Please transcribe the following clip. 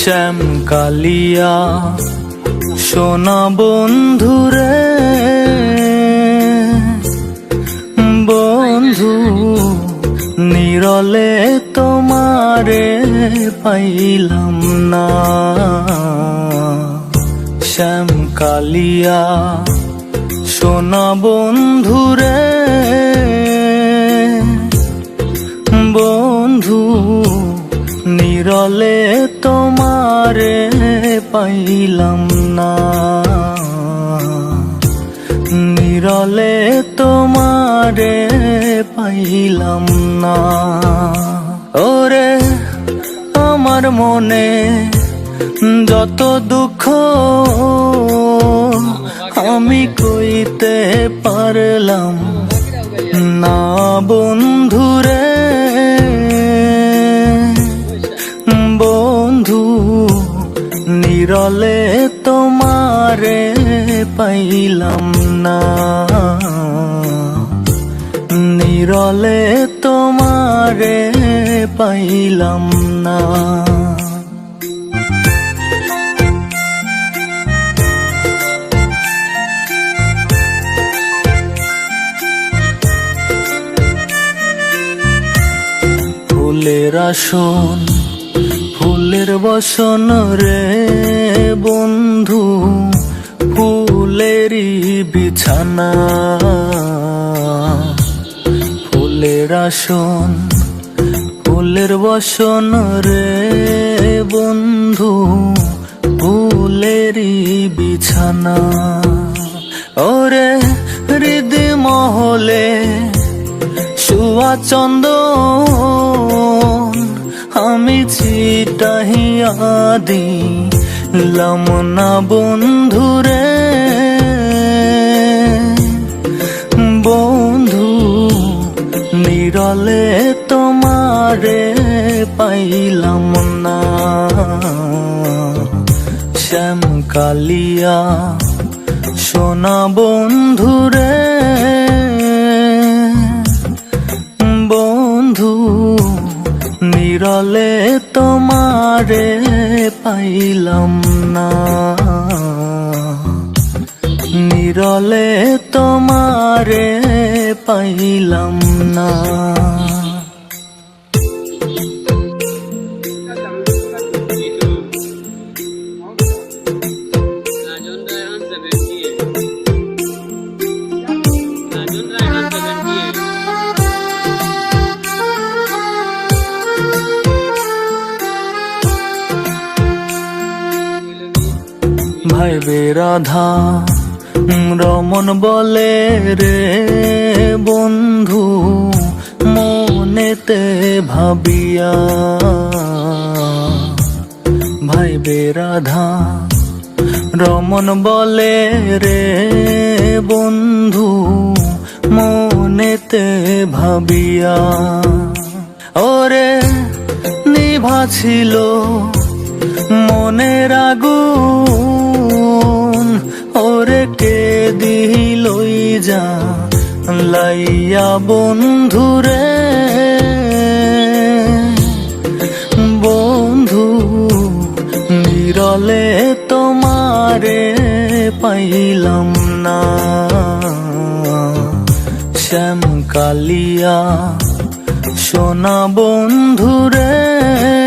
শ্যাম কালিয়া সোনা বন্ধুরে বন্ধু নিরলে তোমারে পাইলাম না। শ্যাম কালিয়া সোনা বন্ধুরে নিরলে তোমারে পাইলাম না। নিরলে তোমারে পাইলাম না। ওরে, আমার মনে যত দুঃখ আমি কইতে পারলাম না বন্ধুরে বন্ধু নিরলে তোমারে পাইলাম না। নিরলে তোমারে পাইলাম না। ফুলের আসন ফুলের বসন রে বন্ধু, ফুলেরই বিছানা। ফুলের আসন, ফুলের বসন রে বন্ধু, ফুলেরই বিছানা। ওরে হৃদি মহলে সুয়া চন্দন আমি চিটাহিয়া দিলাম না বন্ধুরে বন্ধু নিরলে তোমারে পাইলাম না। শ্যাম কালিয়া সোনা বন্ধুরে তোমারে পাইলাম না। নিরলে তোমারে পাইলাম না। ভাই বেরাধা। রমন বলে রে বন্ধু, মনেতে ভাবিয়া। ভাই বেরাধা, রমন বলে রে বন্ধু, মনেতে ভাবিয়া। ওরে, নিভা ছিল মনের আগুন, ওরে কে দিলই যা লাইয়া বন্ধুরে। বন্ধু নিরলে তোমারে পাইলাম না। শ্যাম কালিয়া সোনা বন্ধুরে।